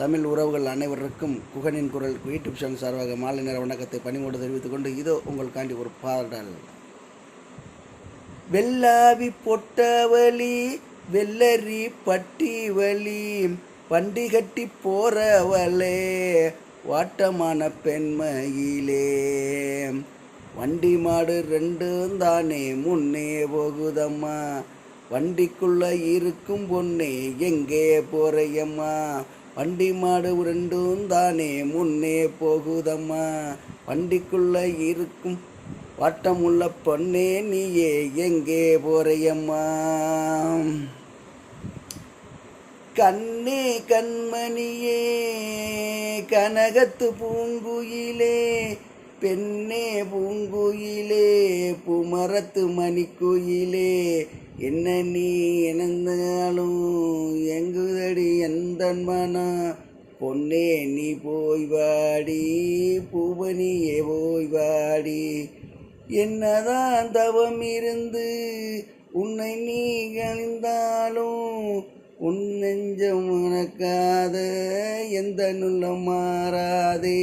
தமிழ் உறவுகள் அனைவருக்கும் குகனின் குரல் யூடியூப் சேனல் சார்பாக மாலை நேர வணக்கத்தை பணிமோடு தெரிவித்துக் கொண்டு இதோ உங்களுக்காண்டி ஒரு பாடல். வெள்ளாவி பொட்டவலி வெள்ளரி பட்டி வலி வண்டி கட்டி போறவளே வாட்டமான பெண்மையிலே. வண்டி மாடு ரெண்டும் தானே முன்னே போகுதம்மா வண்டிக்குள்ள இருக்கும் பொண்ணே எங்கே போறையம்மா வண்டி மாடு ரெண்டும் தானே முன்னே போகுதம்மா. வண்டிக்குள்ள இருக்கும் வாட்டமுள்ள பொண்ணே நீயே எங்கே போறையம்மா? கண்ணே கண்மணியே கனகத்து பூங்குயிலே பெண்ணே பூங்குயிலே பூமரத்து மணிக்குயிலே. என்ன நீ இணைந்தாலும் எங்குதடி எந்த மனம் பொன்னே நீ போய் வாடி பூவனியே போய் வாடி. என்னதான் தவம் இருந்து உன்னை நீ கணிந்தாலும் உன் நெஞ்சம் உனக்காத எந்த நுள்ள மாறாதே.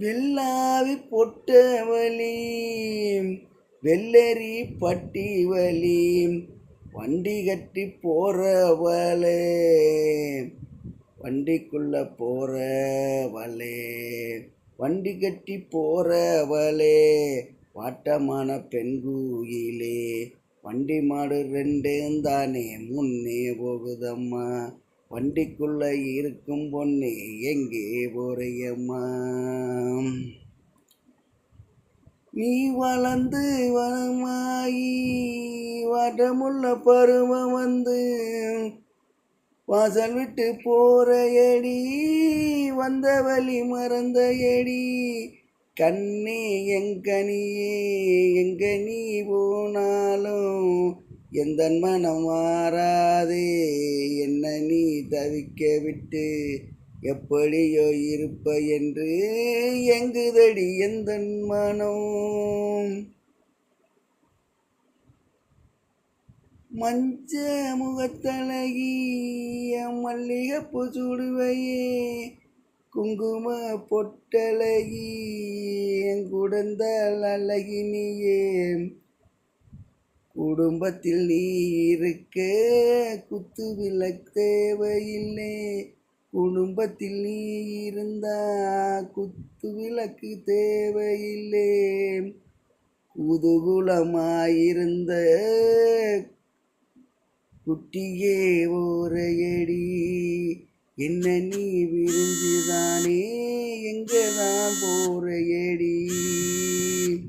வெள்ளாவி பொட்ட வலி வெள்ளரி பட்டி வலி வண்டி கட்டி போறவளே வண்டிக்குள்ள போறவளே வண்டி கட்டி போறவளே வாட்டமான பெண்கூயிலே வண்டி மாடு ரெண்டும் தானே முன்னே போகுதம்மா. வண்டிக்குள்ள இருக்கும் பொண்ணு எங்கே போறையம்மா? நீ வளர்ந்து வளமாயி வடமுள்ள பருவம் வந்து வாசல் விட்டு போற எடி வந்த வழி மறந்த எடி கண்ணே எங்கனியே எங்க நீ போனாலும் எந்த மனம் மாறாதே என்ன நீ தவிக்க விட்டு எப்படியோ இருப்ப என்று எங்குதடி எந்த மனம்? மஞ்ச முகத்தழகிய என் மல்லிகைப்பூ சுடுவையே குங்கும பொட்டழகி என் குடந்தால் அழகினியே. குடும்பத்தில் நீ இருக்க குத்து விளக்கு தேவையில்லை. குடும்பத்தில் நீ இருந்தா குத்து விளக்கு தேவையில்லை. குதூகுலமாயிருந்த குட்டியே ஓரையடி என்ன நீ விரிஞ்சுதானே எங்கதான் போறையடி